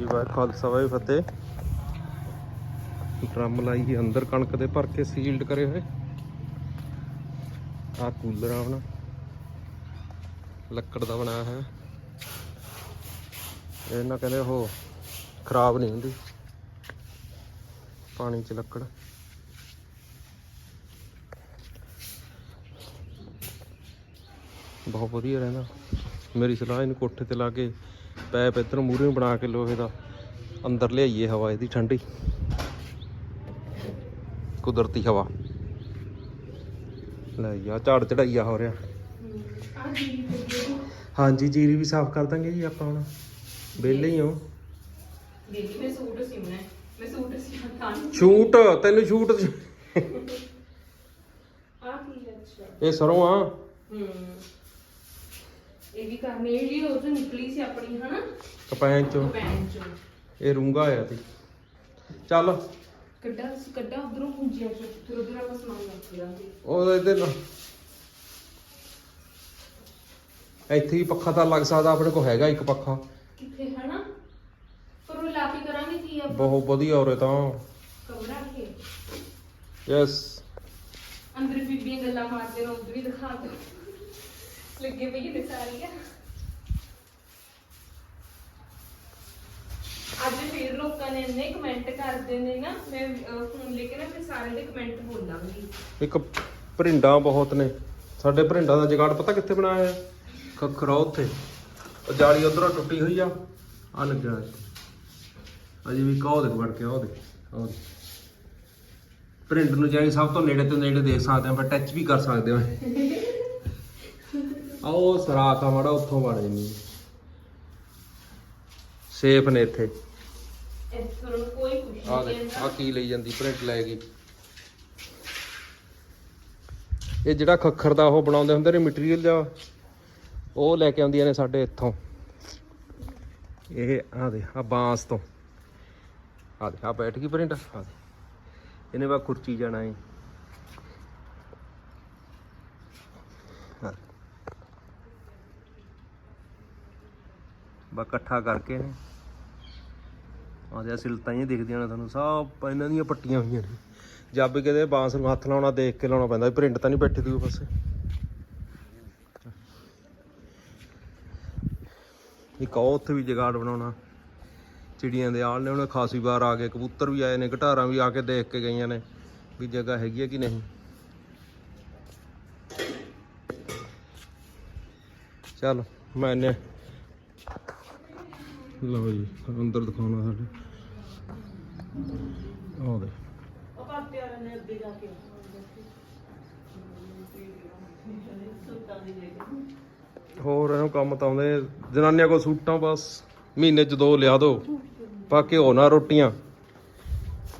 ਜੀ, ਵਾਹਿ ਖਾਲਸਾ, ਵਾਹਿ ਫਤਿਹ। ਡਰਮ ਲਾਈ ਅੰਦਰ, ਕਣਕ ਦੇ ਭਰ ਕੇ ਸੀਲਡ ਕਰੇ ਹੋਏ। ਆ ਕੂਲਰ ਆ ਹੁਣ ਲੱਕੜ ਦਾ ਬਣਾਇਆ ਹੈ ਇਹਨਾਂ ਕਹਿੰਦੇ ਉਹ ਖਰਾਬ ਨਹੀਂ ਹੁੰਦੀ। ਪਾਣੀ 'ਚ ਲੱਕੜ। ਬਹੁਤ ਵਧੀਆ ਰਹਿੰਦਾ। ਮੇਰੀ ਸਲਾਹ ਇਹਨੂੰ ਕੋਠੇ ਤੇ ਲਾ ਕੇ ਪੈਪ ਇੱਧਰ ਮੂਹਰੇ ਨੂੰ ਬਣਾ ਕੇ ਲੋਹੇ ਦਾ ਅੰਦਰ ਲਿਆਈਏ ਹਵਾ ਇਹਦੀ ਠੰਡੀ ਕੁਦਰਤੀ ਹਵਾ। ਲੈ ਯਾ ਝਾੜ ਚੜਾਈਆ ਹੋ ਰਿਹਾ ਹਾਂਜੀ ਜੀਰੀ ਵੀ ਸਾਫ਼ ਕਰ ਦਾਂਗੇ ਜੀ ਆਪਾਂ ਹੁਣ। ਵਿਹਲੇ ਹੀ ਹਾਂ। ਦੀਦੀ ਮੈਂ ਸੂਟ ਸਿਉਣਾ ਹੈ। ਮੈਂ ਸੂਟ ਸਿਉਣਾ ਤਾਂ ਸ਼ੂਟ ਤੈਨੂੰ ਸ਼ੂਟ ਆ ਕੀ ਅੱਛਾ। ਇਹ ਸਰੋਂ ਆ। ਹੂੰ। ਇਹ ਵੀ ਕਰਨੀ ਇਹ ਜੀ ਉਹ ਤੋਂ ਨਿਕਲੀ ਸੀ ਆਪਣੀ ਹਨਾ? ਕਪੈਨ ਚੋਂ। ਪੈਨ ਚੋਂ। ਇਹ ਰੂੰਗਾ ਆਇਆ ਸੀ। ਚੱਲ। ਕੱਢਾ ਕੱਢਾ ਉਧਰੋਂ ਪੁੰਜਿਆ ਚ ਫਿਰ ਉਧਰ ਆਪਾਂ ਸਮਾਨ ਰੱਖ ਲਾਂਗੇ ਉਹ ਇਹਦੇ ਨਾਲ ਇੱਥੇ ਹੀ ਪੱਖਾ ਤਾਂ ਲੱਗ ਸਕਦਾ ਆਪਣੇ ਕੋਲ ਹੈਗਾ ਇੱਕ ਪੱਖਾ। ਕਿੱਥੇ ਹਨਾ? ਪਰ ਉਹ ਲਾ ਕੇ ਕਰਾਂਗੇ ਕੀ ਆਪਾਂ? ਬਹੁਤ ਵਧੀਆ ਉਰੇ ਤਾਂ। ਕਮਰਾ ਕੇ? ਯੈਸ ਅੰਦਰ ਬੀਬੀਆਂ ਗੱਲਾਂ ਮਾਰਦੇ ਨੇ ਉਧਰ ਵੀ ਦਿਖਾ ਦੋ ਲੱਗੇ ਪਈ ਤੇ ਸਾਰੀਆਂ ਅੱਜ ਫਿਰ ਲੋਕਾਂ ਨੇ ਇੰਨੇ ਕਮੈਂਟ ਕਰਦੇ ਨੇ ਨਾ, ਮੈਂ ਫੋਨ ਲੈ ਕੇ ਨਾ ਫਿਰ ਸਾਰੇ ਦੇ ਕਮੈਂਟ ਬੋਲਾਂਗੀ। ਇੱਕ ਭਰਿੰਡਾਂ ਬਹੁਤ ਨੇ। ਸਾਡੇ ਭਰਿੰਡਾਂ ਦਾ ਜਗਾੜ ਪਤਾ ਕਿੱਥੇ ਬਣਾਇਆ ਹੈ? ਖਖਰਾ ਉੱਥੇ। ਉਹ ਜਾਲੀ ਉਧਰੋਂ ਟੁੱਟੀ ਹੋਈ ਆ। ਆ ਲੱਗਿਆ ਅਜੇ ਵੀ ਕਹੋ ਦੇਖ ਵੜ ਕੇ, ਉਹ ਦੇ ਉਹ ਦੇ ਪ੍ਰਿੰਟ ਨੂੰ ਜਾਈ ਸਭ ਤੋਂ ਨੇੜੇ ਤੋਂ ਨੇੜੇ ਦੇਖ ਸਕਦੇ ਆ, ਪਰ ਟੱਚ ਵੀ ਕਰ ਸਕਦੇ ਆ। ਆਓ ਸਰਾਖ ਆ ਮਾੜਾ ਉੱਥੋਂ ਵੜ ਜਣੀ ਸੇਫ ਨੇ ਇੱਥੇ। ਨੂੰ ਕੋਈ ਕੁਛ ਆ ਦੇ ਆ ਕੀ ਲਈ ਜਾਂਦੀ ਪ੍ਰਿੰਟ ਲੈ ਗਈ ਇਹ ਜਿਹੜਾ ਖੱਖਰ ਦਾ ਉਹ ਬਣਾਉਂਦੇ ਹੁੰਦੇ ਨੇ ਮਟੀਰੀਅਲ ਦਾ ਉਹ ਲੈ ਕੇ ਆਉਂਦੀਆਂ ਨੇ ਸਾਡੇ ਇੱਥੋਂ। ਇਹ ਆ ਦੇ ਆ ਬਾਂਸ ਤੋਂ। ਆ ਦੇ ਆ ਬੈਠ ਗਈ ਪ੍ਰਿੰਟ ਆ ਦੇ ਇਹਨੇ ਬਾ ਕੁਰਚੀ ਜਾਣਾ ਹੈ ਬਾ ਇਕੱਠਾ ਕਰਕੇ ਨੇ। ਆ ਸਿਲਤਾਂ ਹੀ ਦਿਖਦੀਆਂ ਨੇ ਤੁਹਾਨੂੰ, ਸਭ ਇਹਨਾਂ ਦੀਆਂ ਪੱਟੀਆਂ ਹੋਈਆਂ ਨੇ। ਜੱਬ ਕਿਤੇ ਬਾਂਸ ਨੂੰ ਹੱਥ ਲਾਉਣਾ, ਦੇਖ ਕੇ ਲਾਉਣਾ ਪੈਂਦਾ ਪ੍ਰਿੰਟ ਤਾਂ ਨਹੀਂ ਬੈਠੀ ਦੂਏ ਪਾਸੇ। ਇੱਕ ਉਹ ਉੱਥੇ ਵੀ ਜਗਾੜ ਬਣਾਉਣਾ। ਚਿੜੀਆਂ ਦੇ ਆਲ ਨੇ, ਉਹਨੇ ਖਾਸੀ ਵਾਰ ਆ ਗਏ ਕਬੂਤਰ ਵੀ ਆਏ ਨੇ, ਘਟਾਰਾਂ ਵੀ ਆ ਕੇ ਦੇਖ ਕੇ ਗਈਆਂ ਨੇ ਵੀ ਜਗ੍ਹਾ ਹੈਗੀ ਹੈ ਕਿ ਨਹੀਂ। ਚਲ, ਮੈਂ ਲਓ ਜੀ ਅੰਦਰ ਦਿਖਾਉਣਾ ਸਾਡੇ। ਆਹ ਦੇ ਉਹ ਪਾਪੇ ਵਾਲੇ ਨੇ ਅੱਗੇ ਜਾ ਕੇ। ਹੋਰ ਇਹਨੂੰ ਕੰਮ ਤਾਂ ਆਉਂਦੇ ਜਨਾਨੀਆਂ ਕੋ ਸੂਟਾਂ ਬਸ ਮਹੀਨੇ ਚ ਦੋ ਲਿਆ ਦੋ। ਪਾ ਕੇ ਹੋ ਨਾ ਰੋਟੀਆਂ।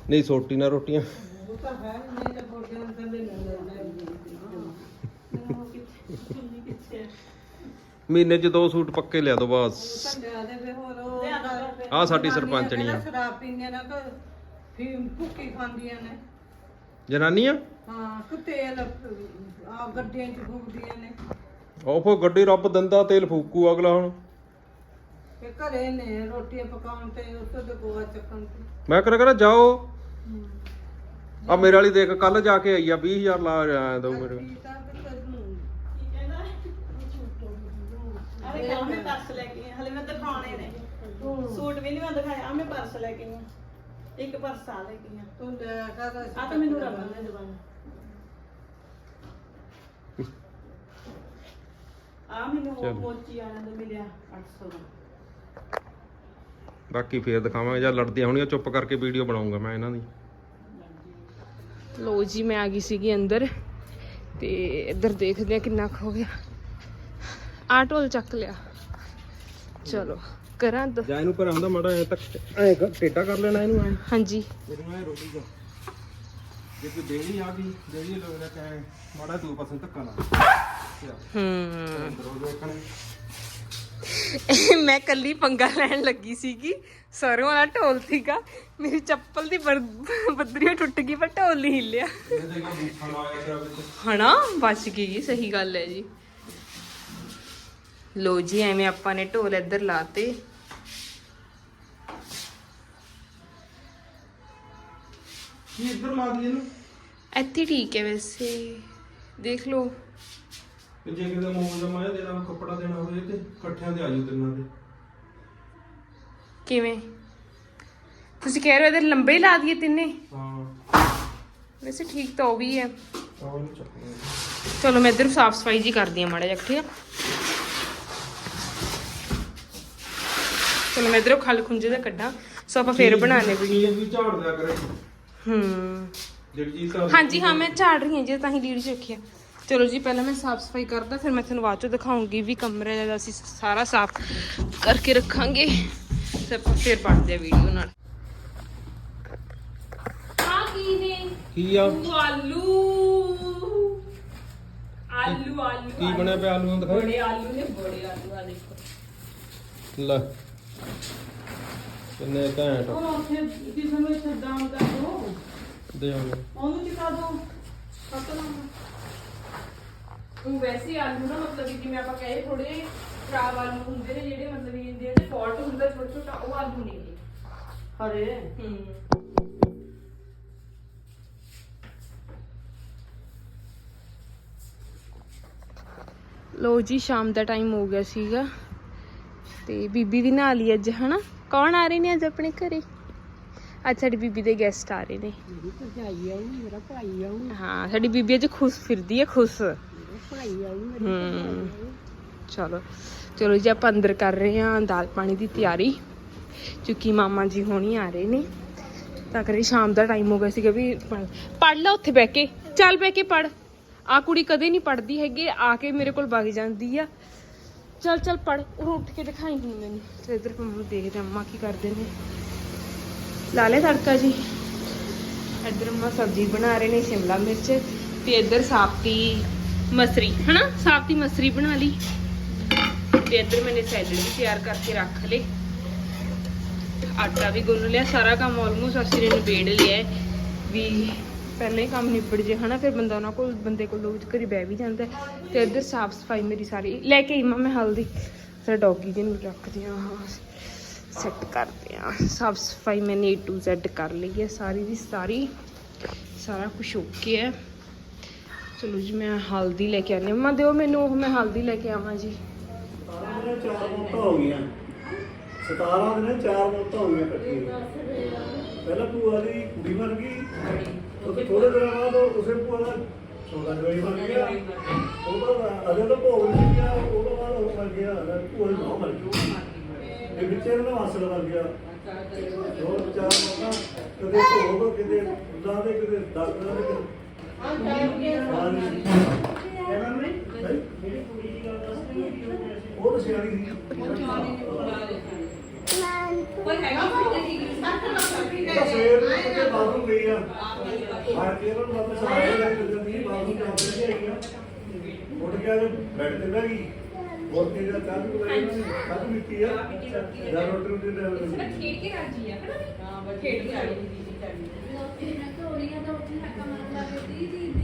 ਨਹੀਂ ਸੋਟੀ ਨਾ ਰੋਟੀਆਂ। ਮਹੀਨੇ ਚ ਦੋ ਸੂਟ ਪੱਕੇ ਲਿਆ ਦੋ ਬਸ। ਆਹ ਸਾਡੀ ਸਰਪੰਚਣੀ ਆ। ਸ਼ਰਾਬ ਪੀਂਦੀਆਂ ਨੇ ਕਿ ਫੀਮ ਭੁੱਕੀ ਖਾਂਦੀਆਂ ਨੇ। ਜਨਾਨੀਆਂ? ਹਾਂ ਕਿ ਤੇਲ ਆ ਗੱਡੀਆਂ 'ਚ ਫੂਕਦੀਆਂ ਨੇ। ਉਹ ਫੋ ਗੱਡੀ ਰੱਬ ਦਿੰਦਾ ਤੇਲ ਫੂਕੂ ਅਗਲਾ ਹੁਣ। ਕਿ ਘਰੇ ਨੇ ਰੋਟੀਆਂ ਪਕਾਉਣ ਤੇ ਉੱਥੇ ਤੇ ਗੋਆ ਚੱਕਣ ਤੇ। ਮੈਂ ਕਰਾਂ ਕਰਾਂ ਜਾਓ। ਆ ਮੇਰੇ ਵਾਲੀ ਦੇਖ ਕੱਲ ਜਾ ਕੇ ਆਈ ਆ 20000 ਲਾ ਆਇਆ ਦੋ ਮੇਰੇ। ਕੀ ਤਾਂ ਕਿ ਤੈਨੂੰ ਅਰੇ ਕੱਲ ਮੈਂ ਪਰਸ ਲੈ ਕੇ ਆਈ ਹਲੇ ਮੈਂ ਦਿਖਾਉਣੇ ਨੇ। ਸੂਟ ਵੀ ਨਹੀਂ ਮੈਂ ਦਿਖਾਇਆ ਆ ਮੈਂ ਪਰਸ ਲੈ ਕੇ ਆਈ ਹਾਂ। ਇੱਕ ਪਰਸ ਆ ਲੈ ਕੇ ਆਈ ਹਾਂ। ਤੂੰ ਲੈ ਕਰ ਆ ਤਾਂ ਮੈਨੂੰ ਰਮਨ ਨੇ ਦਵਾਇਆ। ਆ ਮੈਨੂੰ ਚਲੋ। ਉਹ ਮੋਚੀ ਵਾਲਿਆਂ ਤੋਂ ਮਿਲਿਆ 800 ਦਾ। ਬਾਕੀ ਫੇਰ ਦਿਖਾਵਾਂਗੇ ਜਾਂ ਲੜਦੀਆਂ ਹੋਣੀਆਂ ਚੁੱਪ ਕਰਕੇ ਵੀਡੀਓ ਬਣਾਉਂਗਾ ਮੈਂ ਇਹਨਾਂ ਦੀ। ਲੋ ਜੀ ਮੈਂ ਆ ਗਈ ਸੀਗੀ ਅੰਦਰ ਤੇ ਇੱਧਰ ਦੇਖਦੇ ਆ ਕਿੰਨਾ ਕੁ ਹੋ ਗਿਆ। ਆ ਢੋਲ ਚੱਕ ਲਿਆ। ਚਲੋ। ਕਰਾਂ ਦ ਜਾਂ ਇਹਨੂੰ ਪਰ ਆਉਂਦਾ ਮਾੜਾ ਐ ਤੱਕ ਐ ਟੇਡਾ ਕਰ ਲੈਣਾ ਇਹਨੂੰ ਐ। ਹਾਂਜੀ। ਇਹਨੂੰ ਐ ਰੋਟੀ ਦਾ ਜੇ ਕੋਈ ਦੇਣੀ ਆ ਗਈ ਦੇਣੀ ਲੋਕ ਨੇ ਕਹੇ ਮਾੜਾ ਦੋ ਪਾਸੇ ਧੱਕਾ ਲਾ ਹੂੰ। ਅੰਦਰ ਹੋ ਜਾਓ ਕਣੇ ਮੈਂ ਕੱਲੀ ਪੰਗਾ ਲੈਣ ਲੱਗੀ ਸੀਗੀ। ਸਰੋਂ ਵਾਲਾ ਢੋਲ ਸੀਗਾ। ਮੇਰੀ ਚੱਪਲ ਦੀ ਬੱਦਰੀ ਟੁੱਟ ਗਈ ਪਰ ਢੋਲ ਨਹੀਂ ਹਿੱਲਿਆ। ਹਨਾ? ਬਚ ਗਈ ਸਹੀ ਗੱਲ ਹੈ ਜੀ। ਲੋ ਜੀ ਐਵੇਂ ਆਪਾਂ ਨੇ ਢੋਲ ਇੱਧਰ ਲਾਤੇ। ਕੀ ਇੱਧਰ ਲਾ ਦਈਏ ਇਹਨੂੰ? ਇੱਥੇ ਠੀਕ ਹੈ ਵੈਸੇ। ਦੇਖ ਲਓ। ਤੇ ਜੇ ਕਿਤੇ ਮੋਹ ਦਾ ਮਾਇਆ ਦੇਣਾ ਹੋਵੇ, ਕੱਪੜਾ ਦੇਣਾ ਹੋਵੇ ਤੇ ਇਕੱਠਿਆਂ ਆ ਜਾਓ ਤਿੰਨਾਂ ਦੇ। ਕਿਵੇਂ? ਤੁਸੀਂ ਕਹਿ ਰਹੇ ਹੋ ਇਹਦੇ ਲੰਬੇ ਹੀ ਲਾ ਦਈਏ ਤਿੰਨੇ? ਹਾਂ। ਵੈਸੇ ਠੀਕ ਤਾਂ ਉਹ ਵੀ ਹੈ। ਤਾਂ ਇਹਨੂੰ ਚੱਕਣਾ ਚਲੋ ਮੈਂ ਇੱਧਰ ਸਾਫ਼ ਸਫ਼ਾਈ ਜੀ ਕਰਦੀ ਆ ਮਾੜਾ ਜਿਹਾ ਠੀਕ ਆ? ਚਲੋ ਮੈਂ ਇੱਧਰੋਂ ਖਲ ਖੁੰਝੇ ਦਾ ਕੱਢਾਂ। ਸੋ ਆਪਾਂ ਫੇਰ ਬਣਾਣੇ ਵੀ ਚੀਜ਼ ਵੀ ਝਾੜ ਦਿਆ ਕਰੇ। ਹੂੰ। ਜਿਹੜੀ ਚੀਜ਼ ਤਾਂ ਹਾਂਜੀ ਹਾਂ ਮੈਂ ਝਾੜ ਰਹੀ ਹਾਂ ਜੀ ਤਾਂ ਹੀ ਲੀਡ ਚ ਰੱਖਿਆ ਚਲੋ ਜੀ ਪਹਿਲਾਂ ਮੈਂ ਸਾਫ਼ ਸਫ਼ਾਈ ਕਰਦਾ ਫਿਰ ਮੈਂ ਤੁਹਾਨੂੰ ਬਾਅਦ ਚ ਦਿਖਾਉਂਗੀ ਵੀ ਕਮਰੇ ਦਾ ਅਸੀਂ ਸਾਰਾ ਸਾਫ਼ ਕਰਕੇ ਰੱਖਾਂਗੇ। ਆਪਾਂ ਫਿਰ ਪੜਦੇ ਆ ਵੀਡੀਓ ਨਾਲ। ਆ ਕੀ ਨੇ? ਕੀ ਆ? ਆਲੂ। ਆਲੂ ਆਲੂ ਕੀ ਬਣਿਆ ਪਿਆ ਆਲੂਆਂ ਦਿਖਾਈ ਬੜੇ ਆਲੂ ਨੇ ਬੜੇ ਆਲੂ ਆ ਦੇਖੋ। ਲੈ। ਕਿੰਨੇ ਘੈਂਟ? ਉਹ ਉੱਥੇ ਕਿਸੇ ਨੂੰ ਇੱਥੇ ਦਾਮ ਕਰ ਦੋ ਦੇ ਆਉਂਦੇ। ਉਹਨੂੰ ਚੁਕਾ ਦੋ ਪਤਾ ਨਾ ਉਹ ਵੈਸੇ ਆਲੂ ਨਾ ਮਤਲਬ ਕਿ ਜਿਵੇਂ ਆਪਾਂ ਕਹੇ ਥੋੜੇ ਖਰਾਬ ਆਲੂ ਹੁੰਦੇ ਨੇ ਜਿਹੜੇ ਮਤਲਬ ਕਿ ਜਿਹੜੇ ਫਾਲਟ ਹੁੰਦਾ ਛੋਟਾ ਛੋਟਾ ਉਹ ਆਲੂ ਨਹੀਂ ਨੇ ਹਰੇ। ਹੂੰ। ਲੋ ਜੀ ਸ਼ਾਮ ਦਾ ਟਾਈਮ ਹੋ ਗਿਆ ਸੀਗਾ। ਤੇ ਬੀਬੀ ਦੀ ਨਾਲ ਹੀ ਅੱਜ ਹਨਾ? ਕੌਣ ਆ ਰਹੇ ਨੇ ਅੱਜ ਆਪਣੇ ਘਰੇ? ਅੱਜ ਸਾਡੀ ਬੀਬੀ ਦੇ ਗੈਸਟ ਆ ਰਹੇ ਨੇ। ਭਜਾਈ ਆਉ ਮੇਰਾ ਭਾਈ ਆਉ ਹਾਂ ਸਾਡੀ ਬੀਬੀ ਅੱਜ ਖੁਸ਼ ਫਿਰਦੀ ਹੈ ਖੁਸ਼। ਭਾਈ ਚਲੋ ਚਲੋ ਜੀ ਆਪਾਂ ਅੰਦਰ ਕਰ ਰਹੇ ਹਾਂ ਦਾਲ ਪਾਣੀ ਦੀ ਤਿਆਰੀ। ਕਿਉਂਕਿ ਮਾਮਾ ਜੀ ਹੋਣੀ ਆ ਰਹੇ ਨੇ। ਤਾਂ ਕਰੀ ਸ਼ਾਮ ਦਾ ਟਾਈਮ ਹੋ ਗਿਆ ਸੀਗਾ ਵੀ ਪੜ ਲੈ ਉੱਥੇ ਬਹਿ ਕੇ। ਚੱਲ ਬਹਿ ਕੇ ਪੜ ਆ ਕੁੜੀ ਕਦੇ ਨਹੀਂ ਪੜਦੀ ਹੈਗੀ ਆ ਕੇ ਮੇਰੇ ਕੋਲ ਵਗ ਜਾਂਦੀ ਆ। ਚੱਲ ਚੱਲ ਪੜ, ਉਹ ਉੱਠ ਕੇ ਦਿਖਾਈ ਹੁਣ ਮੈਨੂੰ। ਤੇ ਇਧਰ ਮੰਮਾ ਦੇਖਦੇ ਆ ਕੀ ਕਰਦੇ ਨੇ। ਲਾ ਲੈ ਤੜਕਾ ਜੀ। ਇੱਧਰ ਮੰਮਾ ਸਬਜ਼ੀ ਬਣਾ ਰਹੇ ਨੇ, ਸ਼ਿਮਲਾ ਮਿਰਚ ਤੇ ਇੱਧਰ ਸਾਫਤੀ ਮਸਰੀ, ਹਨਾ? ਸਾਫਤੀ ਮਸਰੀ ਬਣਾ ਲਈ। ਤੇ ਇੱਧਰ ਮੈਨੇ ਸੈਲਡ ਵੀ ਤਿਆਰ ਕਰਕੇ ਰੱਖ ਲਏ। ਆਟਾ ਵੀ ਗੁੰਨ ਲਿਆ, ਸਾਰਾ ਕੰਮ ਆਲਮੋਸਟ ਅਸੀਂ ਨੇ ਨਿਬੇੜ ਲਿਆ ਵੀ ਪਹਿਲਾਂ ਹੀ ਕੰਮ ਨਿਬੜ ਜੇ, ਹਨਾ, ਫਿਰ ਬੰਦਾ ਉਹਨਾਂ ਕੋਲ, ਬੰਦੇ ਕੋਲ ਲੋਕ ਘਰੀ ਬਹਿ ਵੀ ਜਾਂਦਾ ਤੇ ਇੱਧਰ ਸਾਫ਼ ਸਫ਼ਾਈ ਮੇਰੀ ਸਾਰੀ, ਲੈ ਕੇ ਆਈ ਮੈਂ ਹਲਦੀ ਫਿਰ ਡੌਗੀ ਦੇ ਨੂੰ ਰੱਖਦੇ ਆ ਸੈੱਟ ਕਰਦੇ ਆ ਸਾਫ਼ ਸਫ਼ਾਈ ਮੈਨੇ A to Z ਕਰ ਲਈ ਹੈ, ਸਾਰੀ ਦੀ ਸਾਰੀ, ਸਾਰਾ ਕੁਝ ਓਕੇ ਹੈ। ਚਲੋ ਜੀ, ਮੈਂ ਹਲਦੀ ਲੈ ਕੇ ਆਨੇ ਮਮਾ ਦਿਓ ਮੈਨੂੰ, ਉਹ ਮੈਂ ਹਲਦੀ ਲੈ ਕੇ ਆਵਾਂ ਜੀ। ਸਾਰਾ ਚਾਰ ਮੌਤਾਂ ਹੋ ਗਈਆਂ। 17 ਦਿਨ ਚਾਰ ਮੌਤਾਂ ਹੋ ਗਈਆਂ ਇਕੱਠੀਆਂ। ਪਹਿਲਾਂ ਭੂਆ ਦੀ ਕੁੜੀ ਮਰ ਗਈ। ਉਹ ਥੋੜੇ ਦਿਨਾਂ ਬਾਅਦ ਉਸੇ ਭੂਆ ਦਾ ਛੋਟਾ ਜਵਾਈ ਮਰ ਗਿਆ। ਉਹ ਤਾਂ ਅਜੇ ਤਾਂ ਭੋਗ ਨਹੀਂ ਗਿਆ ਉਹ ਤੋਂ ਬਾਅਦ ਉਹ ਮਰ ਗਿਆ। ਅਗਰ ਭੂਆ ਦੀ ਨੌਂ ਮਰ ਗਈ ਇਹ ਵਿੱਚ ਇਹਨਾਂ ਦਾ ਵਾਸਲ ਮਰ ਗਿਆ। ਦੋ ਚਾਰ ਮੌਤਾਂ ਕਦੇ ਭੋਗ ਕਿਤੇ ਉਦਾਂ ਦੇ ਕਿਤੇ ਡਾਕਟਰਾਂ ਦੇ ਕਿਤੇ ਉਹ ਤਾਂ ਸਿਆਣੀ ਸੀ। ਉਹ ਤਾਂ ਸਵੇਰ ਨੂੰ ਕਿਤੇ ਬਾਥਰੂਮ ਗਈ ਆ। ਮਾਰ ਕੇ ਉਹਨਾਂ ਨੂੰ ਵਾਪਸ ਲੈ ਕੇ ਜਾਂਦੀ ਬਾਥਰੂਮ ਜਾ ਕੇ ਆਈ ਆ। ਉੱਠ ਕੇ ਆ ਬੈੱਡ ਤੇ ਬਹਿ ਗਈ। ਹੋਰ ਕੀ ਦਾ ਚਾਹ ਵੀ ਲਈ ਚਾਹ ਵੀ ਪੀਤੀ ਆ। ਜਾਂ ਰੋਟੀ ਰੋਟੀ ਦੇ ਖੇਡ ਕੇ ਰਾਜੀ ਆ ਹਨਾ ਖੇਡ ਕੇ ਰਾਜੀ ਕਿੱਥੇ ਗਈ ਦੀਦੀ ਮੈਂ ਲੱਭੀ ਉਹ ਮੈਂ ਲੱਭੀ ਉਹ ਵਾਓ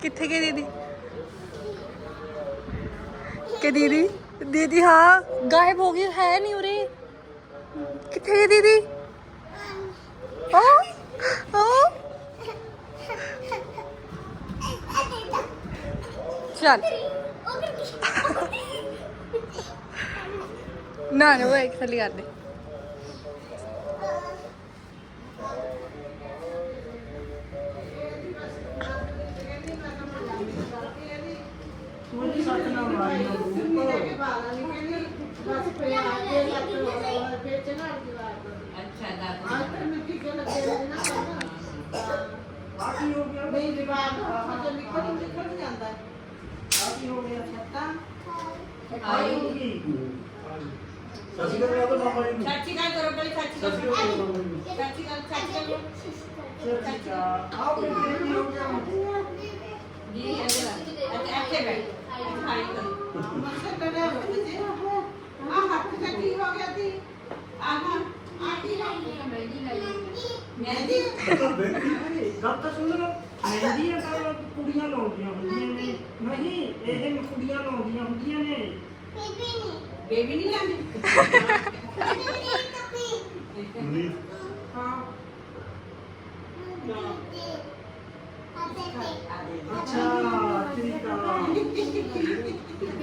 ਕਿੱਥੇ ਗਈ ਦੀਦੀ ਕਿ ਦੀਦੀ ਦੀਦੀ ਹਾਂ ਗਾਇਬ ਹੋ ਗਈ ਹੈ ਨਹੀਂ ਉਰੇ ਕਿੱਥੇ ਗਈ ਦੀਦੀ ਆ ਆ ਚੱਲ ਨਾ ਨਾ ਉਹ ਇੱਕ ਥੱਲੇ ਕਰ ਦੇ ਸਸੀ ਦਾ ਤਾਂ ਮਾਮਾ ਜੀ ਨੂੰ ਚਾਚੀ ਨਾਲ ਕਰੋ ਪਹਿਲੇ ਚਾਚੀ ਨਾਲ ਸਸੀ ਦਾ ਮਾਮਾ ਜੀ ਨੂੰ ਚਾਚੀ ਨਾਲ ਚਾਚੀ ਨਾਲ ਸਸੀ ਦਾ ਆਓ ਬੇਟੇ ਕੀ ਹੋ ਗਿਆ ਜੀ ਇੱਥੇ ਬੈਠ ਇੱਥੇ ਬੈਠ ਖਾਈ ਕਰੋ ਤੇ ਕੀ ਹੋ ਗਿਆ ਤੀ ਆਹਾ ਆ ਕੀ ਹੋ ਗਿਆ ਮਹਿੰਦੀ ਤਾਂ ਬੈਠੀ ਗੱਲ ਤਾਂ ਸੁਣ ਲਓ ਮਹਿੰਦੀਆਂ ਤਾਂ ਕੁੜੀਆਂ ਲਾਉਂਦੀਆਂ ਹੁੰਦੀਆਂ ਨੇ ਨਹੀਂ ਇਹ ਕੁੜੀਆਂ ਲਾਉਂਦੀਆਂ ਹੁੰਦੀਆਂ ਨੇ ਬੇਬੀ ਨਹੀਂ ਲਾਂਦੀ ਮਨੀਤ ਅੱਛਾ ਠੀਕ ਆ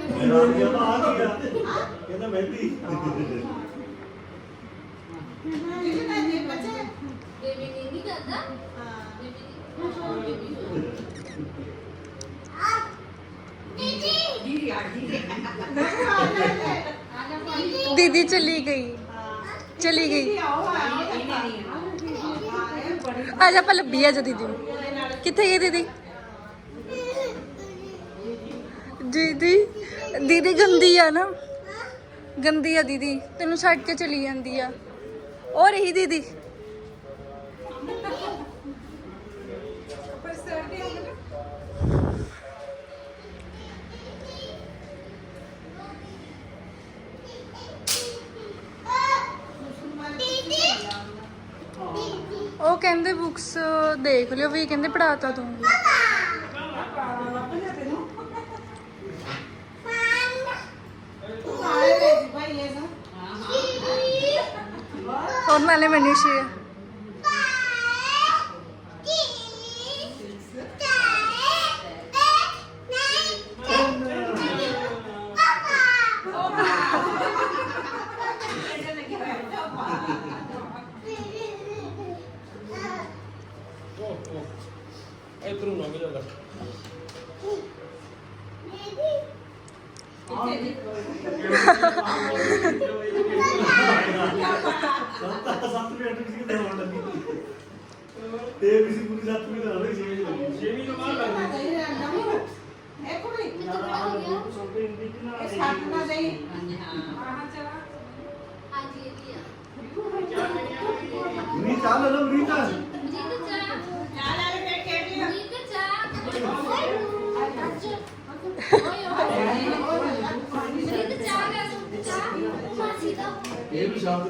ਮੇਰਾ ਗਿਆ ਤਾਂ ਆ ਗਿਆ ਕਹਿੰਦਾ ਮਹਿੰਦੀ ਜਿਹਨੇ ਨਾ ਜੇ ਬੱਚੇ ਬੇਬੀ ਨੇ ਨਹੀਂ ਕਰਦਾ ਹਾਂ ਬੇਬੀ ਨੇ ਦੀਦੀ ਆ ਗਈ ਨਹੀਂ ਆ ਜਾ ਆ ਜਾ ਪਾਣੀ ਦੀਦੀ ਚਲੀ ਗਈ ਚਲੀ ਗਈ ਆਓ ਆਓ ਨਹੀਂ ਬੜੀ ਆ ਜਾ ਆਪਾਂ ਲੱਭੀ ਆ ਜਾ ਦੀਦੀ ਨੂੰ। ਕਿੱਥੇ ਗਈ ਦੀਦੀ? ਦੀਦੀ ਦੀਦੀ ਗੰਦੀ ਆ ਨਾ। ਗੰਦੀ ਆ ਦੀਦੀ, ਤੈਨੂੰ ਛੱਡ ਕੇ ਚਲੀ ਜਾਂਦੀ ਆ। ਉਹ ਰਹੀ ਦੀਦੀ ਉਹ ਕਹਿੰਦੇ ਬੁక్స్ ਦੇਖ ਲਿਓ ਵੀ ਕਹਿੰਦੇ ਪੜਾਤਾ ਦੂੰਗੀ ਆਏ ਵੇ ਜੀ ਭਾਈ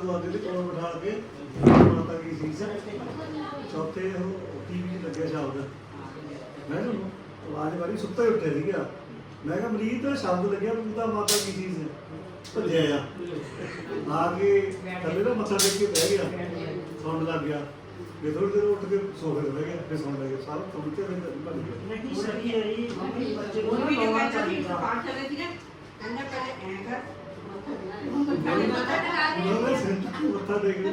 ਇਹ ਤੋਂ ਅੱਗੇ ਤੇ ਕੋਲ ਬਿਠਾ ਕੇ ਮਾਤਾ ਕੀ ਸੀਸ ਚੌਥੇ ਉਹ ਟੀਵੀ 'ਚ ਲੱਗਿਆ ਸ਼ਬਦ। ਮੈਂ ਤੁਹਾਨੂੰ ਆਵਾਜ਼ ਵਾਰੀ ਸੁੱਤਾ ਹੀ ਉੱਠਿਆ ਸੀਗਾ। ਮੈਂ ਕਿਹਾ ਮਰੀਤ ਸ਼ਬਦ ਲੱਗਿਆ ਪੂਤਾ ਮਾਤਾ ਕੀ ਸੀਸ ਭੱਜਿਆ ਆ। ਆ ਕੇ ਥੱਲੇ ਦਾ ਮੱਥਾ ਟੇਕ ਕੇ ਬਹਿ ਗਿਆ। ਸੁਣਨ ਲੱਗ ਗਿਆ। ਫਿਰ ਥੋੜੀ ਦੇਰ ਉੱਠ ਕੇ ਸੋਫੇ ਤੇ ਬਹਿ ਗਿਆ ਫਿਰ ਸੁਣਨ ਲੱਗ ਗਿਆ। ਸਾਰਾ ਤੁਰ ਕੇ ਫਿਰ ਭੱਜ ਗਿਆ। ਨਹੀਂ ਸਹੀ ਹੈ ਮੰਮੀ ਬੱਚੇ ਨੂੰ ਉਹ ਨਾ ਵੀ ਸੀ ਚਾਹੀਦਾ ਪਾਠ ਚਲੇ ਸੀ ਨਾ। ਕਹਿੰਦਾ ਪਹਿਲੇ ਐਂ ਕਰ ਨੇ ਸਿਰ ਤੇ ਮੱਥਾ ਟੇਕ ਕੇ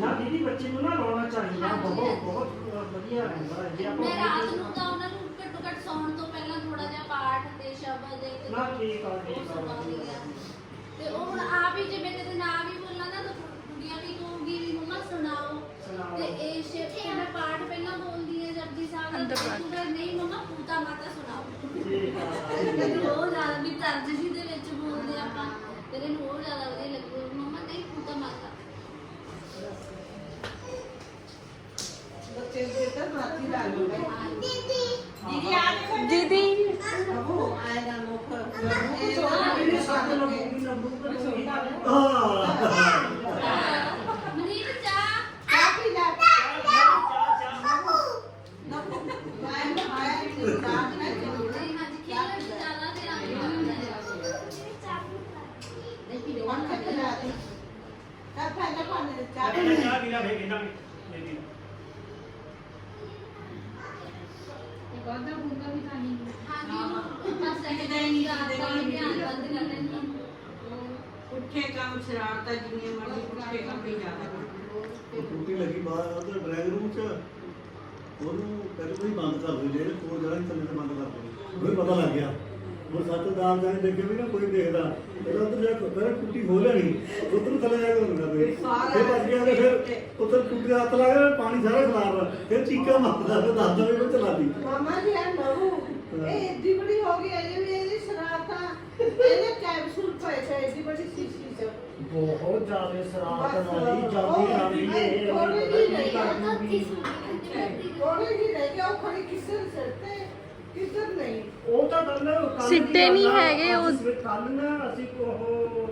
ਨਾ ਦੀਦੀ ਬੱਚੇ ਨੂੰ ਨਾ ਲਾਉਣਾ ਚਾਹੀਦਾ। ਬਹੁਤ ਬਹੁਤ ਵਧੀਆ ਰਹਿੰਦਾ ਹੈ ਜੇ। ਆਪਾਂ ਮੈਂ ਰਾਤ ਨੂੰ ਤਾਂ ਉਹਨਾਂ ਨੂੰ ਘੱਟੋ ਘੱਟ ਸੌਣ ਤੋਂ ਪਹਿਲਾਂ ਥੋੜਾ ਜਿਹਾ ਪਾਠ ਤੇ ਸ਼ਬਦ ਦੇ ਨਾ ਠੀਕ ਆ ਠੀਕ ਆ। ਆ। ਤੇ ਉਹ ਹੁਣ ਆਪ ਹੀ ਜੇ ਮੈਂ ਕਦੇ ਨਾ ਵੀ ਬੋਲਾਂ ਨਾ ਤਾਂ ਕੁੜੀਆਂ ਵੀ ਕਹੂੰਗੀ ਵੀ ਮੰਮਾ ਸੁਣਾਓ। ਸੁਣਾਓ। ਤੇ ਇਹ ਤੇ ਮੈਂ ਪਾਠ ਪਹਿਲਾਂ ਬੋਲਦੀ ਹੈ ਜਪਜੀ ਸਾਹਿਬ ਦਾ। ਤੇ ਨਹੀਂ ਮੰਮਾ ਪੂਤਾ ਮਾਤਾ ਸੁਣਾਓ। ਠੀਕ ਆ। ਉਹ ਜ਼ਿਆਦਾ ਵੀ ਤਰਜ ਜੀ ਦੇ ਵਿੱਚ ਬੋਲਦੇ ਆਪਾਂ ਤੇਰੇ ਨੂੰ ਉਹ ਜ਼ਿਆਦਾ ਵਧੀਆ ਲੱਗੂ ਮੰਮਾ ਨਹੀਂ ਪੂਤਾ ਮਾਤਾ ਬੱਚੇ ਦੇ ਤਾਂ ਮਾਤੀ ਲਾ ਲੋ ਦੀਦੀ ਆ ਦੇਖੋ दीदी ਉਹ ਆਏ ਨਾ ਮੁਖ। ਇਹ ਨਾ ਸੱਤ ਲੋਕ ਹਾਂ। ਮਨੀਤ ਚਾਹ ਕਾਫੀ ਲਾ ਨਾ ਮੈਂ ਆਇਆ ਨਹੀਂ ਚਾਹ ਨਾ ਨਹੀਂ ਹਾਂਜੀ ਖੇਲਣ ਚ ਜ਼ਿਆਦਾ ਤੇ ਆਉਂਦੀ ਹੁੰਦਾ ਹੈ ਨਹੀਂ ਪੀ ਕੌਣ ਖੱਟ ਲਾ ਦੇ ਕਾ ਫਾਇਦਾ ਪਾਣੇ ਚਾਹ ਚਾਹ ਪੀਲਾ ਫੇਰ ਕਹਿੰਦਾ ਮੇਰੀ ਹਾਂਜੀ ਬਸ ਇਹ ਨਹੀਂ ਰਾਤ ਦਾ ਧਿਆਨ ਬੰਦ ਕਰ ਲੈਂਦੀ ਉੱਠੇ ਕੰਮ ਸ਼ਰਾਰਤਾਂ ਜਿੰਨੀਆਂ ਮਰਜ਼ੀ ਉੱਠੇ ਕੰਮ ਹੀ ਜ਼ਿਆਦਾ ਟੂਟੀ ਲੱਗੀ ਬਾਹਰ ਉਧਰ ਡਰਾਈਵ ਰੂਮ 'ਚ ਉਹਨੂੰ ਪਹਿਲਾਂ ਤੋਂ ਹੀ ਬੰਦ ਕਰ ਦਿਓ ਜਿਹੜੇ ਕੋਲ ਜਿਹੜਾ ਥੱਲੇ ਤੇ ਬੰਦ ਕਰ ਦਿਓ ਉਹਨੂੰ ਪਤਾ ਲੱਗ ਗਿਆ ਉਹ ਸੱਤ ਦਾਮ ਜਾਣੇ ਦੇਖੇ ਵੀ ਨਾ ਕੋਈ ਦੇਖਦਾ। ਪਹਿਲਾਂ ਉੱਧਰ ਜਾ ਕੇ ਪਹਿਲਾਂ ਟੁੱਟੀ ਖੋਲ ਲੈਣੀ। ਉੱਧਰ ਨੂੰ ਥੱਲੇ ਜਾ ਕੇ ਬੰਦ ਕਰ ਦੇ ਫਿਰ ਭੱਜ ਗਿਆ ਤੇ ਫਿਰ ਉੱਧਰ ਟੁੱਟੀ ਦੇ ਹੱਥ ਲੱਗ ਗਿਆ ਪਾਣੀ ਸਾਰਾ ਖਲਾਰ ਫਿਰ ਚੀਕਾ ਮਾਰਦਾ ਫਿਰ ਦੱਸਦਾ ਵੀ ਮੈਂ ਚਲਾ ਦੀ ਮਾਮਾ ਜੀ ਆ ਨਵੂ ਇਹ ਏਡੀ ਬੜੀ ਹੋ ਗਈ ਅਜੇ ਵੀ ਇਹਦੀ ਸ਼ਰਾਰਤਾਂ। ਇਹਨੇ ਕੈਪਸੂਲ ਪਏ ਤੇ ਏਡੀ ਬੜੀ ਸ਼ੀਸ਼ੀ ਚ। ਬਹੁਤ ਜ਼ਿਆਦਾ ਸਰਾਤ ਵਾਲੀ ਜਾਂਦੀ ਜਾਂਦੀ ਇਹ ਥੋੜੀ ਜਿਹੀ ਰਹੀ ਕਰ ਹੈ ਦੂਗੀ ਥੋੜੀ ਜਿਹੀ ਰਹਿ ਗਿਆ ਉਹ ਖੜੀ ਕਿਸਰ ਸੱਤੇ ਕਿਸਰ ਨਹੀਂ। ਉਹ ਤਾਂ ਕੱਲ ਕੱਲ ਸਿੱਟੇ ਨਹੀਂ ਹੈਗੇ, ਉਹ- ਕੱਲ ਨਾ ਅਸੀਂ ਉਹ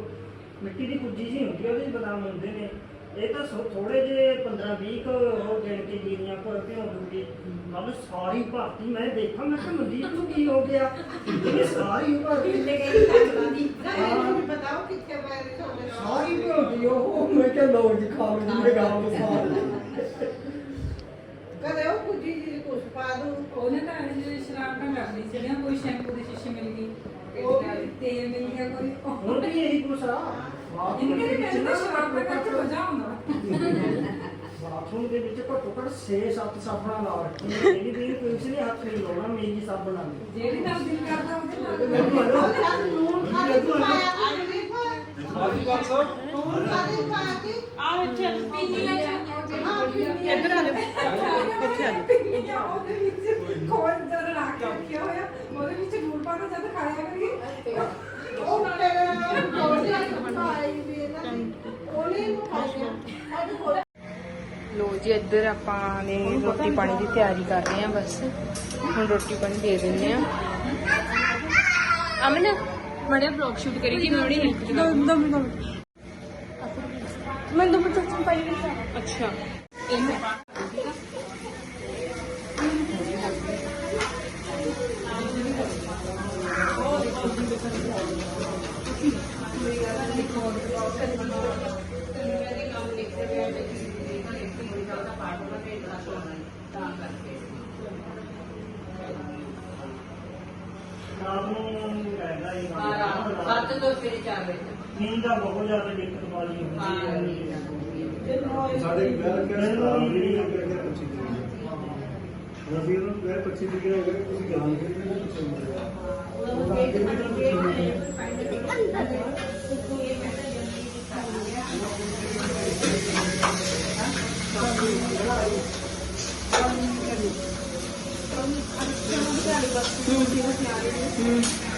ਮਿੱਟੀ ਦੀ ਕੁੱਜੀ ਜੀ ਹੁੰਦੀ ਆ ਉਹਦੇ 'ਚ ਬਦਾਮ ਹੁੰਦੇ ਨੇ। ਇਹ ਤਾਂ ਥੋੜੇ ਜੇ 15 20 ਕੁ ਉਹ ਗਿਣ ਕੇ ਜੀਰੀਆਂ ਪਰ ਭਿਉਂ ਦੂਗੀ ਕੱਲ ਸਾਰੀ ਭਰਤੀ ਮੈਂ ਦੇਖਾਂ ਮੈਂ ਕਿ ਮਨਦੀਪ ਨੂੰ ਕੀ ਹੋ ਗਿਆ? ਇਹ ਸਾਰੀ ਭਰਤੀ। ਲੈ ਗਈ? ਬਤਾਓ ਕਿੱਥੇ ਪੈ ਸਾਰੀ ਭਰਤੀ ਉਹ ਮੈਂ ਕਿਹਾ ਲੋ ਜੀ ਖਾ ਲਓ ਜੀ ਗਾਉਂ ਨੂੰ ਸਾਰੀ ਕਦੇ ਉਹ ਕੁਝ ਜੀ ਕੁਛ ਪਾ ਦੂੰ। ਉਹਨੇ ਤਾਂ ਇਹ ਸ਼ਰਾਬ ਤਾਂ ਕਰਦੀ ਸੀ ਨਾ ਕੋਈ ਸ਼ੈਂਪੂ ਦੀ ਸ਼ੀਸ਼ੀ ਮਿਲ ਗਈ ਤੇਲ ਮਿਲ ਗਿਆ ਕੋਈ। ਹੁਣ ਵੀ ਇਹੀ ਕੁਛ ਆ? ਇਹਨੇ ਕਹਿੰਦੇ ਮੈਂ ਸ਼ਰਾਬ ਦਾ ਕਰਕੇ ਵਜਾਉਂਦਾ ਬਾਥਰੂਮ ਦੇ ਵਿੱਚ ਘੱਟੋ ਘੱਟ 6-7 ਸਾਬਣਾਂ ਲਾ ਰੱਖੀਆਂ। ਇਹਦੀ ਵੀ ਕੋਈ ਨੇ ਹੱਥ ਨਹੀਂ ਲਾਉਣਾ ਮੇਰੀ ਸਾਬਣ ਆ ਜਿਹੜੀ ਨਾਲ ਦਿਲ ਕਰਦਾ ਉਹਦੇ ਨਾਲ। ਮੈਨੂੰ ਨਾਲ ਨੂਨ ਖਾਲੀ ਪਾਇਆ ਆਲੂ ਬਾਕੀ ਗੱਲ ਸਭ ਨੂਨ ਇੱਥੇ ਪਿੰਨੀਆਂ ਇੱਧਰ ਆ ਜਾ ਉਹਦੇ ਵਿੱਚ ਖੋਲ ਲੋ ਜੀ, ਇੱਧਰ ਆਪਾਂ ਨੇ ਰੋਟੀ ਪਾਣੀ ਦੀ ਤਿਆਰੀ ਕਰ ਰਹੇ ਹਾਂ ਬਸ। ਹੁਣ ਰੋਟੀ ਪਾਣੀ ਦੇ ਦਿੰਦੇ ਆ ਅਮਨ ਮੜਿਆ ਬਲੌਗ ਸ਼ੂਟ ਕਰੇਗੀ ਮੈਂ ਬੜੀ ਹੈਲਪ ਕਰਾਂ ਮੈਂ ਦੋ ਮਿੰਟ ਤੋਂ ਜ਼ਿਆਦਾ ਦਿੱਕਤ ਵਾਲੀ ਹੁੰਦੀ ਹੈ ਸਾਡੇ ਵਿਆਹ ਕਿਹੜਾ ਸਤਾਰਾਂ ਜਿਹੜੀ ਹੋ ਗਿਆ ਪੱਚੀ ਤਰੀਕ ਅਸੀਂ ਉਹਨੂੰ ਵਿਆਹ 25 ਤਰੀਕ ਹੋ ਗਿਆ ਤੁਸੀਂ ਜਾਣਦੇ ਨਹੀਂ ਤੁਸੀਂ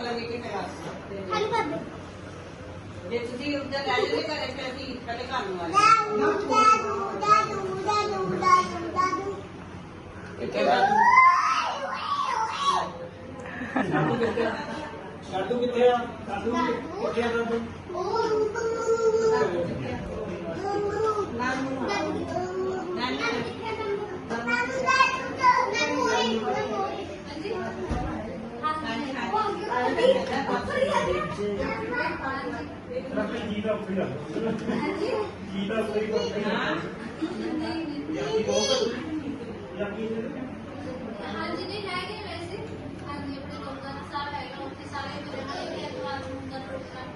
ਲੈ ਕੇ ਮੇਰਾ ਜੇ ਤੁਸੀਂ ਉੱਧਰ ਲੈ ਜਾਂਦੇ ਘਰੇ ਫਿਰ ਅਸੀਂ ਪਹਿਲੇ ਘਰ ਨੂੰ ਆ ਸਾਡੂ ਕਿੱਥੇ ਆ ਸਾਡੂ ਕਿੱਥੇ ਆ ਸਾਡੂ ਰੱਖ ਜੀ ਦਾ ਉੱਪਰ ਰੱਖ ਜੀ ਦਾ ਉੱਪਰ ਹੀ ਉੱਪਰ ਯਾਕੀ ਹਾਂਜੀ ਨਹੀਂ ਹੈਗੇ ਵੈਸੇ ਹਾਂਜੀ ਆਪਣੇ ਗੁਰਦੁਆਰਾ ਸਾਹਿਬ ਹੈਗਾ ਉੱਥੇ ਸਾਰੇ ਮੇਰੇ ਨਾਲ ਇਹ ਐਤਵਾਰ ਨੂੰ ਹੁੰਦਾ ਪ੍ਰੋਗਰਾਮ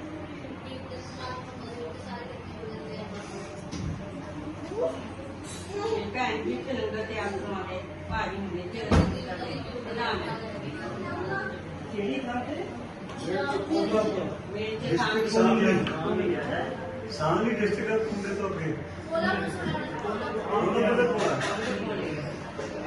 ਇੱਕ ਦੇ ਸਮਾਨ ਹੁੰਦੇ ਸਾਰੇ ਇਕੱਠੇ ਹੋ ਜਾਂਦੇ ਆ ਭੈਣ ਜੀ ਤੇ ਲੰਗਰ ਤੇ ਆਪ ਕਰਾਉਂਦੇ ਭਾਜੀ ਹੁੰਦੇ ਤੇ ਪ੍ਰਧਾਨ ਕਿਹੜੀ ਥਾਂ ਤੇ ਮੇਰੇ ਤੇ ਖਾਣ ਸਾਂਗਲੀ ਸਾਂਗਲੀ ਡਿਸਟ੍ਰਿਕਟ ਹੁੰਦੇ ਤੋਂ ਅੱਗੇ ਕੋਲਾ ਮਸਲਾ ਉਹਨਾਂ ਦੇ ਕੋਲ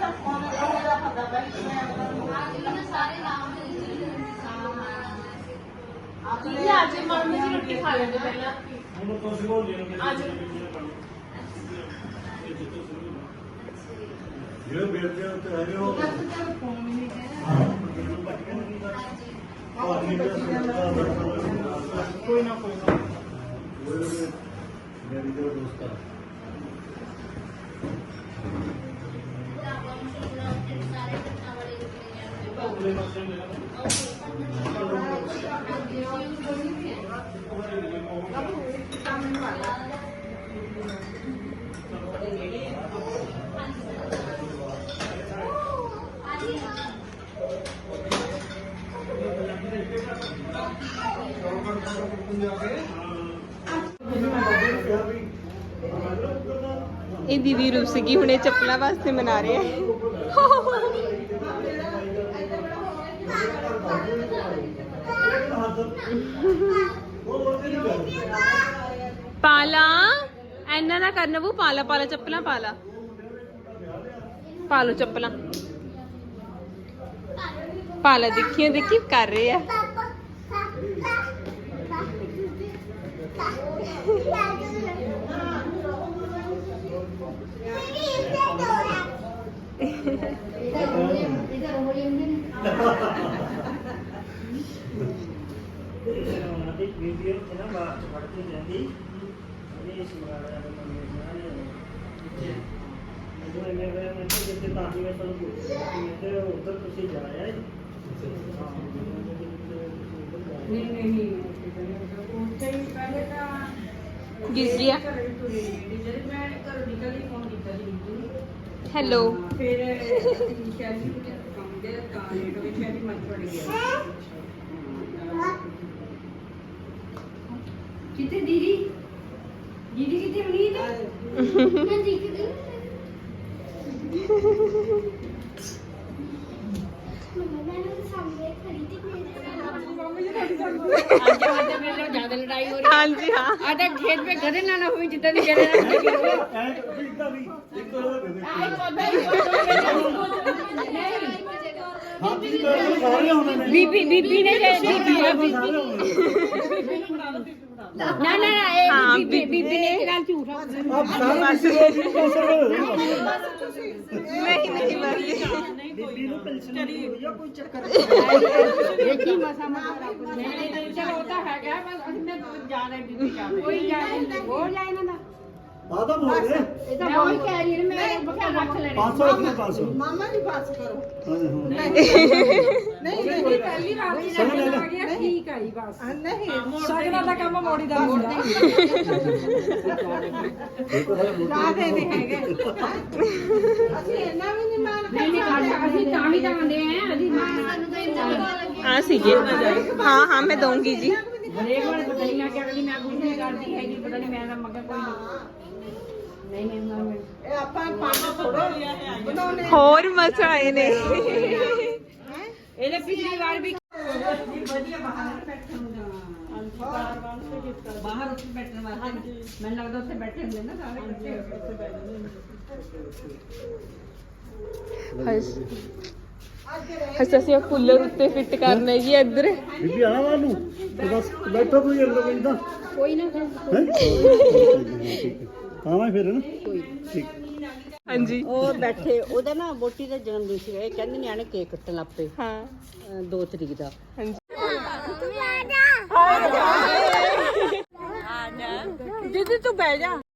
ਇਹ ਸਾਰੇ ਨਾਮ ਦੀਦੀ ਅੱਜ ਮੰਮੀ ਜੀ ਰੋਟੀ ਖਾ ਲੈਂਦੇ ਪਹਿਲਾਂ ਹੁਣ ਤੁਸੀਂ ਬੋਲ ਲਿਓ ਜਿਹੜੇ ਬੇਟੇ ਉੱਤੇ ਹੈਗੇ ਹੋ ਕੋਈ ਨਾ ਕੋਈ ਨਾ ਮੇਰੀ ਦੋ ਦੋਸਤਾਂ ਸਾਰੇ ਇਹ ਦੀਦੀ ਰੁੱਸ ਗਈ ਹੁਣੇ ਚੱਪਲਾਂ ਵਾਸਤੇ ਮਨਾ ਰਹੇ ਆ। ਪਾਲਾ। ਐਨਾ ਨਾ ਕਰਨਾ ਉਹ ਪਾਲਾ ਪਾਲਾ, ਚੱਪਲਾਂ ਪਾਲਾ। ਪਾਲੋ ਚੱਪਲਾਂ। ਪਾਲਾ ਦੇਖੀਏ ਦੇਖੀ ਕਰ ਰਹੇ ਆ। ਉਹਨਾਂ ਦੀ ਵੀਡੀਓ ਤੇ ਨਾ ਬਾਹਰ ਚ ਫੜ ਕੇ ਜਾਂਦੀ ਇਹ ਸਿਮਰਾਲਾ ਦਾ ਮੰਮੀ ਨੇ ਜਦੋਂ ਇਹ ਮੇਰੇ ਮੈਂ ਤਾਂ ਜਿੱਤੇ ਤਾਂ ਹੀ ਮੈਂ ਤੁਹਾਨੂੰ ਪੁੱਛਿਆ ਕਿ ਤੇ ਉਧਰ ਤੁਸੀਂ ਜਾਇਆ ਹੈ ਨਹੀਂ ਨਹੀਂ ਉੱਥੇ ਹੀ ਪਹਿਲੇ ਤਾਂ ਗਿਰ ਗਿਆ ਘਰੇ ਤੁਰੀ ਗਈ ਜਦ ਮੈਂ ਘਰੋਂ ਨਿਕਲੀ ਫੋਨ ਕੀਤਾ ਜੀ ਨੂੰ ਹੈਲੋ ਫਿਰ ਸ਼ੈਲੀ ਨੂੰ ਕੰਮ ਦੇ ਤਾਂ ਲੇਟ ਹੋਈ ਸ਼ੈਲੀ ਮੱਚ ਪੜ ਗਿਆ ਕਿੱਥੇ ਦੀਦੀ ਦੀਦੀ ਕਿੱਥੇ ਬਣੀ ਤਾਂ ਮੈਂ ਦਿਖਦੀ ਮੰਮਾ ਮੈਂ ਨਾ ਸਾਹਮਣੇ ਖੜੀ ਥੀ ਮੇਰੇ ਅੱਜ ਅੱਜ ਮੇਰੇ ਨਾਲ ਜ਼ਿਆਦਾ ਲੜਾਈ ਹੋ ਰਹੀ ਹਾਂਜੀ ਹਾਂ ਆ ਤਾਂ ਖੇਤ ਵਿੱਚ ਗਧੇ ਨਾ ਨਾ ਹੋਈ ਜਿੱਦਾਂ ਦੀ ਆ ਨੂੰ ਨਹੀਂ ਨਹੀਂ ਨਹੀਂ ਨੂੰ ਆ ਨੇ ਨਹੀਂ ਨਹੀਂ ਉਹ ਤਾਂ ਮੈਂ ਜਾ ਰਹੀ ਬੀਬੀ ਜਾ ਕੋਈ ਜਾ ਨਹੀਂ ਹੋ ਜਾ ਇਹਨਾਂ ਦਾ ਆ ਤਾਂ ਮੋੜ ਦੇ ਇਹ ਤਾਂ ਬਹੁਤ ਕਹਿ ਰਹੀ ਹੈ ਮੈਂ ਬਖਾ ਰੱਖ ਲੈਣੇ 500 ਰੁਪਏ 500 ਮਾਮਾ ਜੀ ਬਾਤ ਕਰੋ ਹਾਂ ਹਾਂ ਨਹੀਂ। ਨਹੀਂ ਪਹਿਲੀ ਰਾਤ ਹੀ ਸਮਝ ਜਾ ਲੈ। ਗਿਆ ਠੀਕ ਆਈ ਬਸ। ਨਹੀਂ। ਸਗਨਾ ਦਾ ਕੰਮ ਮੋੜੀ ਦਾ ਹੁੰਦਾ ਲਾ ਦੇ ਦੇ ਹੈਗੇ। ਅਸੀਂ ਇੰਨਾ ਵੀ ਨਹੀਂ ਮਾਨ ਨਹੀਂ ਨਹੀਂ ਖਾਣਾ ਅਸੀਂ ਤਾਂ ਹੀ ਆਉਂਦੇ ਆ ਅਸੀਂ ਸਾਨੂੰ ਤਾਂ ਇੰਨਾ ਪਤਾ ਲੱਗਿਆ ਆ ਸੀਗੇ ਹਾਂ ਹਾਂ ਮੈਂ ਦਊਂਗੀ ਜੀ। ਹਰੇਕ ਵਾਰ ਪਤਾ ਨਹੀਂ ਮੈਂ ਕਿਹਾ ਕਦੀ ਮੈਂ ਕੁਝ ਨਹੀਂ ਕਰਦੀ ਹੈਗੀ ਪਤਾ ਨਹੀਂ ਮੈਂ ਨਾ ਮਗਾ ਕੋਈ ਨਹੀਂ ਨਹੀਂ। ਨਹੀਂ ਮੈਂ ਇਹ ਆਪਾਂ ਪਾਣਾ ਥੋੜਾ ਬਣਾਉਣੇ ਹੋਰ ਮਸਾ ਆਏ ਨੇ। ਇਹਦੇ ਪਿਛਲੀ ਵਾਰ ਵੀ ਬਾਹਰ ਉੱਥੇ ਬੈਠਣ ਵਾਸਤੇ ਮੈਨੂੰ ਲੱਗਦਾ ਉੱਥੇ ਬੈਠੇ ਹੁੰਦੇ ਨਾ ਸਾਰੇ ਇਕੱਠੇ ਉੱਥੇ ਬੈਠੇ ਹਸ ਹਸ ਅਸੀਂ ਆਹ ਕੂਲਰ ਉੱਤੇ ਫਿੱਟ ਕਰਨਾ ਜੀ ਇੱਧਰ। ਬੀਬੀ ਆ ਵਾ ਨੂੰ। ਤੇ ਬਸ ਬੈਠੋ ਤੁਸੀਂ ਅੰਦਰ ਕਹਿੰਦਾ ਕੋਈ ਨਾ ਹੈ? ਆਵਾਂ ਫਿਰ ਨਾ? ਠੀਕ। ਹਾਂਜੀ। ਉਹ ਬੈਠੇ ਉਹਦਾ ਨਾ ਬੋਟੀ ਦਾ ਜਨਮ ਦਿਨ ਸੀ ਇਹ ਕਹਿੰਦੇ ਨਿਆਣੇ ਕੇਕ ਕੱਟਣ ਲੱਗ ਪਏ। ਹਾਂ। 2 ਤਰੀਕ ਦਾ। ਹਾਂਜੀ। ਤੂੰ ਆ ਜਾ। ਦੀਦੀ ਤੂੰ ਬਹਿ ਜਾ।